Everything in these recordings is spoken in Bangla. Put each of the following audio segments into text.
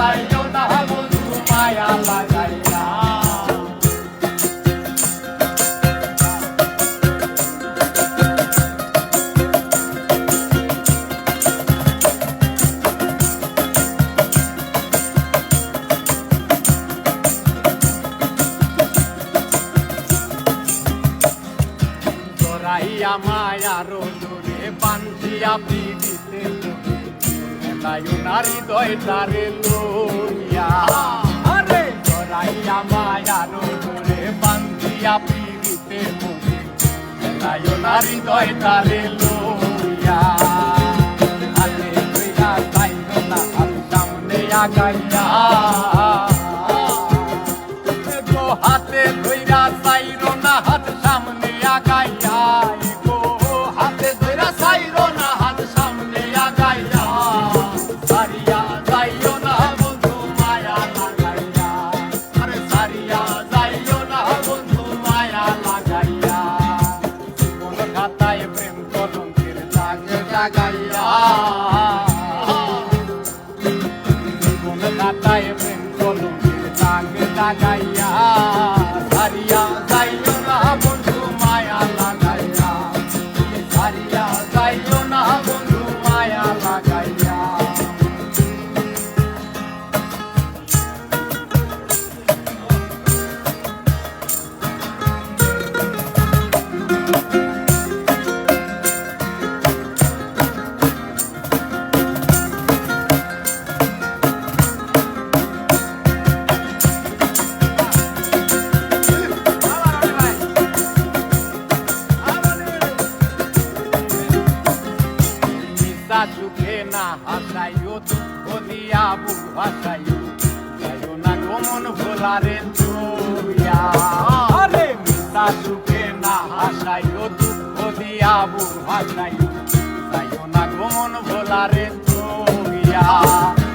যাইও না বন্ধু মায়া লাগাইয়া দূরে পান্থিয়া পিড়িতে মেলায়ু নারী দয় তারে লইয়া। আরে! জরাইয়া মায়ার দূরে পান্থিয়া পিড়িতে মেলায়ু নারী দয় তারে লইয়া। হাতে কইরা তাইতো না সামনে আগাইয়া। কাটায় প্রেম কলমের দাগ লাগাইয়া না হাসাইও দুঃখ দিয়া বুক হাসাইও, যাইও না গমন ভোলারে তুইয়া আরে নিশা সুখে না হাসাইও দুঃখ দিয়া বুক হাসাইও, যাইও না গমন ভোলারে তুইয়া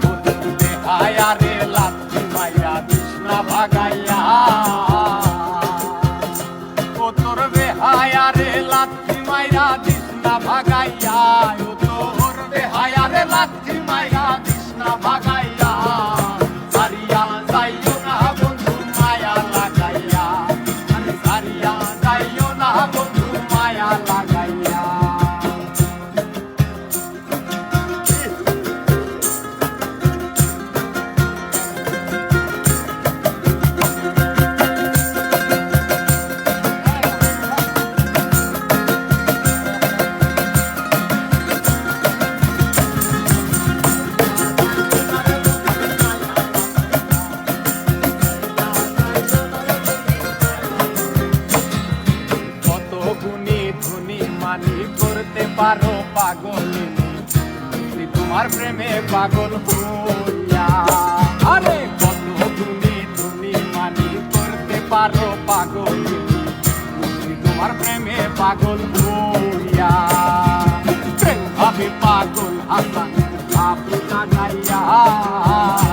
বদলে আয়ারে লাথি মাইয়া কৃষ্ণা ভাগাইয়া। ও তোর বেহায়া রে লাথি মাইরা দিসনা ভাগাইয়া। Rock. মানি করতে পারো পাগলিনী তোমার প্রেমে পাগল আরে কত গুণী ধুনি মানি করতে পারো পাগলিনী তোমার প্রেমে পাগল হইয়া। গাইয়া।